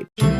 you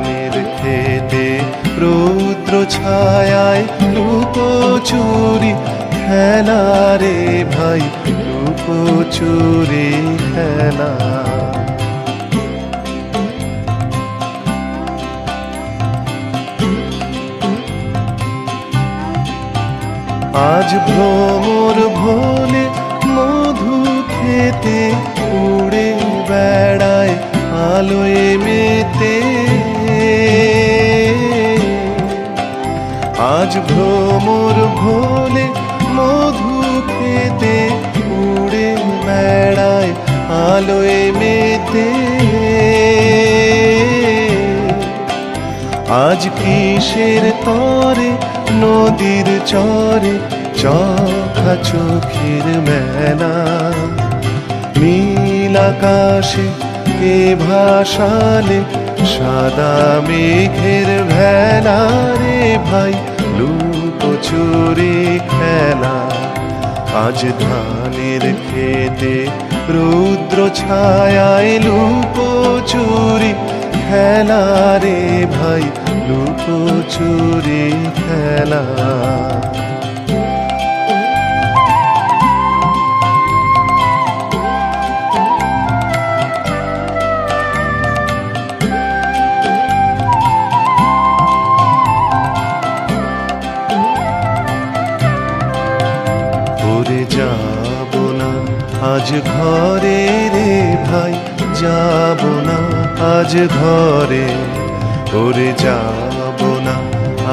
খেতে রৌদ্র ছায়ায় লুকো চুরি খেলা রে ভাই লুকো চুরি খেলা। আজ ভ্রমর ভোলে মধু খেতে, উড়ে বেড়ায় আলোয় মেতে আজ ভ্রমর ভোলে মধু খেতে উড়ে বেড়ায় আলোয় মেতে। আজ কিসের তরে নদীর চরে চখা চোখের মেলা। নীল আকাশে কে ভাসালে সাদা মেঘের ভেলা রে ভাই। চুরি খেলা। আজ ধানের খেতে রৌদ্র ছায়ায় লুকো চুরি খেলা রে ভাই, লুকো চুরি খেলা। ওরে যাব না। আজ ঘরে রে ভাই, যাব না। আজ ঘরে ওরে যাব না।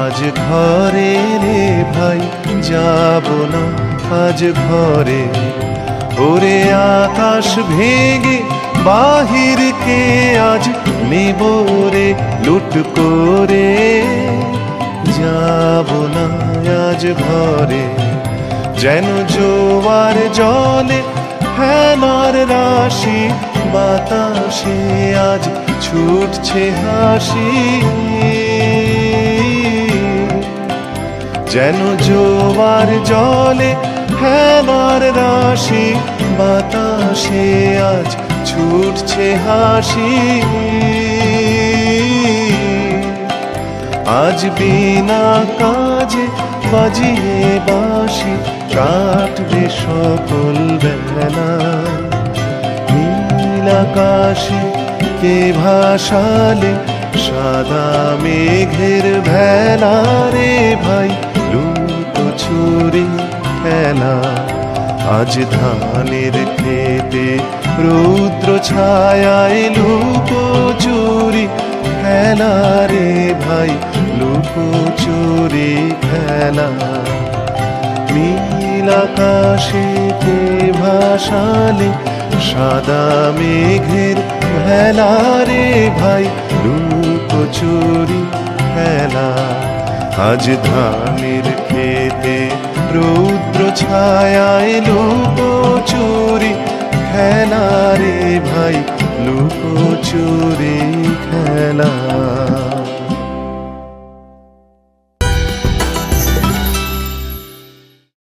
আজ ঘরে রে ভাই, যাব না। আজ ঘরে, ওরে আকাশ ভেঙে বাহির কে আজ নেব রে, লুট করে যাব না। আজ ঘরে যেন জোয়ার জলে হেনার রাশি, বাতাসে আজ ছুটছে হাসি। যেন জোয়ার জলে হেনার রাশি, বাতাসে আজ ছুটছে হাসি। আজ বিনা কাজে বাজিয়ে বাসি কাটবে সকল বেলা নীল আকাশে কে ভাসালে, সাদা মেঘের ভেলা রে ভাই লুকো চুরি খেলা আজ ধানের খেতে রৌদ্র ছায়ায় লুকো চুরি খেলা রে ভাই লুকো চুরি খেলা নীল নীলাকাশেতে ভাসালে সাদা মেঘের ভেলারে ভাই লুকোচুরি খেলা আজ ধানের খেতে রৌদ্র ছায়ায় লুকোচুরি খেলা রে ভাই লুকোচুরি খেলা